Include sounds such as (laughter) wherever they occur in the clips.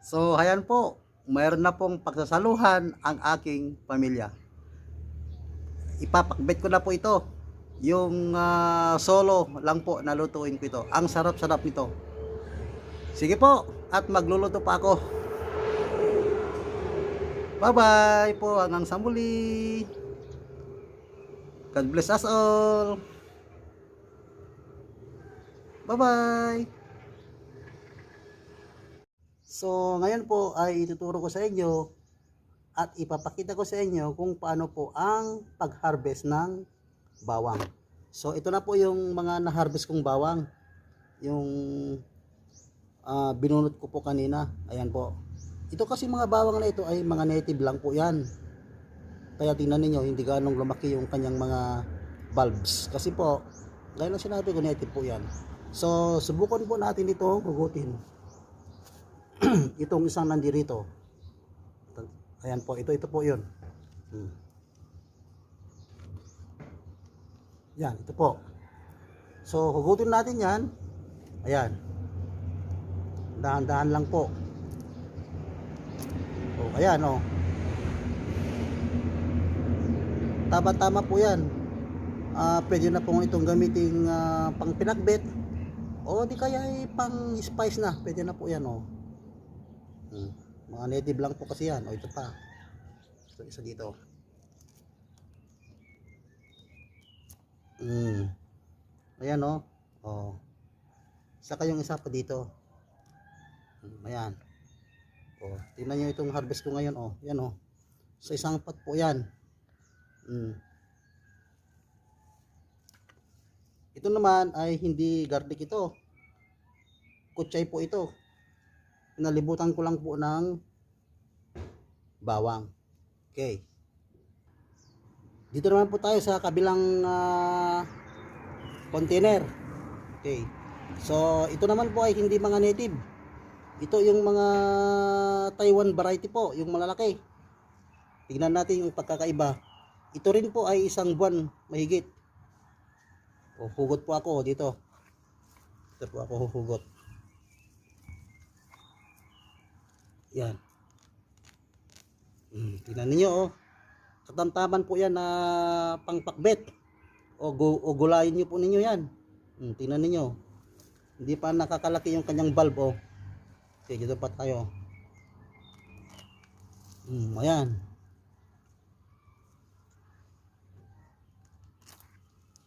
So, ayan po, mayroon na pong pagsasaluhan ang aking pamilya. Ipapakbet ko na po ito. Yung ah, solo lang po nalutuin ko ito. Ang sarap-sarap nito. Sige po, at magluluto pa ako. Bye-bye po hanggang sa muli. God bless us all. Bye-bye. So, ngayon po ay ituturo ko sa inyo at ipapakita ko sa inyo kung paano po ang pag-harvest ng bawang. So, ito na po yung mga na-harvest kong bawang. Yung ah, binunot ko po kanina. Ayan po. Ito kasi mga bawang na ito ay mga native lang po yan. Kaya tingnan ninyo, hindi ganong lumaki yung kanyang mga bulbs. Kasi po, gaya ng sinabi ko, native po yan. So, subukan po natin ito, gugutin. (clears throat) Itong isang nandirito. Ayan po, ito, ito po yun. Hmm. Yan, ito po. So, hugutin natin yan. Ayan. Dahan-dahan lang po. Oh, ayan oh. Tama-tama po yan. Ah, pwede na po itong gamitin ah, pang pinagbet. O di kaya ay pang spice na. Pwede na po yan oh. Hmm. Mga native lang po kasi yan. O ito pa. Ito isa dito. Hmm. Ayan oh. Oh. Saka yung isa pa dito. Hmm, ayan. Oh, tingnan niyo itong harvest ko ngayon oh. Yan oh. Sa isang pot po 'yan. Mm. Ito naman ay hindi garlic ito. Kutsay po ito. Nalibutan ko lang po ng bawang. Okay. Dito naman po tayo sa kabilang ah, container. Okay. So, ito naman po ay hindi mga native. Ito yung mga Taiwan variety po, yung malalaki. Tignan natin yung pagkakaiba. Ito rin po ay isang buwan mahigit. O, hugot po ako dito. Ito po ako huhugot. Yan. Hmm, tingnan ninyo oh. Katamtaman po yan na pangpakbet. O, gu- o gulayin nyo po ninyo yan. Hmm, tingnan ninyo. Hindi pa nakakalaki yung kanyang bulb oh. Okay, dito pa tayo. Hmm, ayan.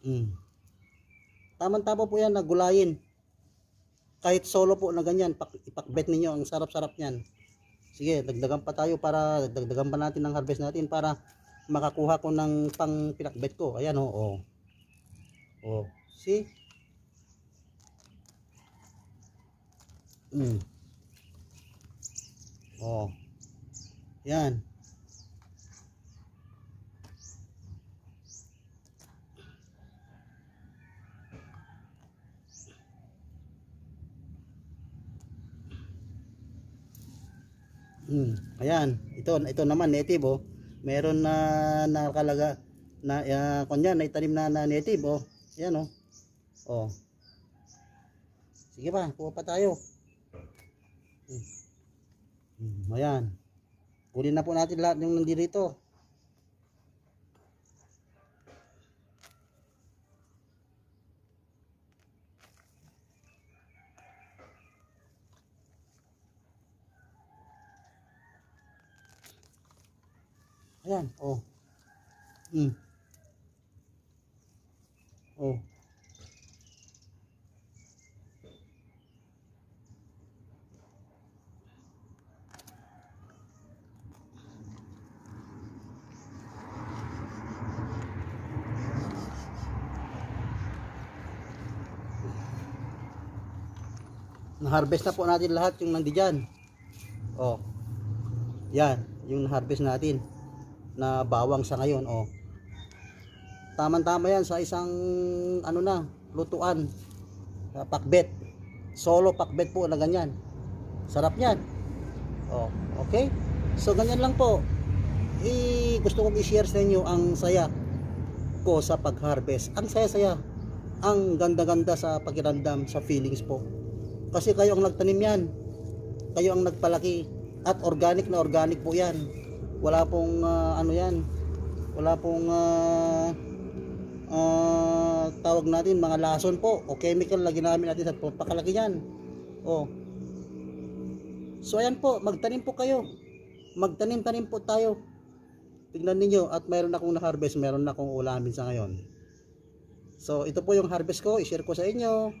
Hmm. Tama-tama po yan na gulayin. Kahit solo po na ganyan, pak, ipakbet ninyo, ang sarap-sarap niyan. Sige, dagdagan pa tayo para dagdagan pa natin ang harvest natin para makakuha ko ng pang pinakbet ko. Ayan oh, oh. Oh, see? Hmm. Oh. Yan. Hmm, ayan. Ito, ito naman native oh. Meron na nakalaga na uh, kunya na itanim na, na native oh. Ayan oh. Oh. Sige pa, kuha pa tayo. Hmm. Ayan. Kunin na po natin lahat yung nandito. Ayan, oh. Hmm. Oh. Na-harvest na po natin lahat yung nandiyan. Oh. Yan, yung na-harvest natin na bawang sa ngayon, oh. Tama-tama yan sa isang ano na, lutuan. Pakbet. Solo pakbet po na ganyan. Sarap yan. Oh, okay? So ganyan lang po. I gusto kong i-share sa inyo ang saya ko sa pag-harvest. Ang saya-saya. Ang ganda-ganda sa pakiramdam, sa feelings po. Kasi kayo ang nagtanim yan. kayo ang nagpalaki at organic na organic po yan wala pong ah, ano yan. Wala pong ah, ah, tawag natin mga lason po o chemical na ginamit natin sa pakalaki yan oh. So ayan po magtanim po kayo. Magtanim-tanim po tayo. Tingnan ninyo at mayroon akong na-harvest na akong ulamin sa ngayon. So ito po yung harvest ko i-share ko sa inyo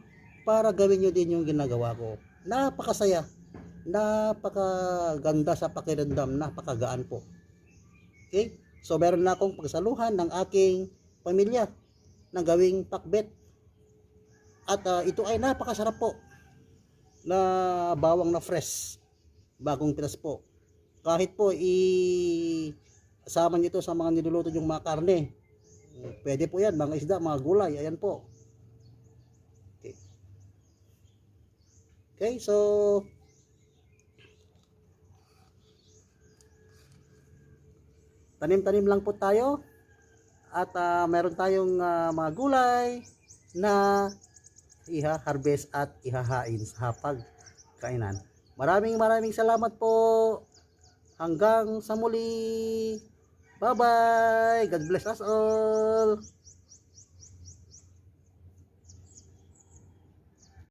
para gawin nyo din yung ginagawa ko. Napakasaya. Napakaganda sa pakiramdam. Napakagaan po okay? So meron na akong pagsaluhan ng aking pamilya ng gawing pakbet. At ah, ito ay napakasarap po na bawang na fresh bagong pinas po. Kahit po i sama nyo ito sa mga niluluto yung mga karne pwede po yan mga isda mga gulay ayan po. Okay, okay so tanim-tanim lang po tayo at ah, meron tayong ah, mga gulay na iha-harvest at ihahain sa hapag kainan. Maraming maraming salamat po. Hanggang sa muli. Bye-bye. God bless us all.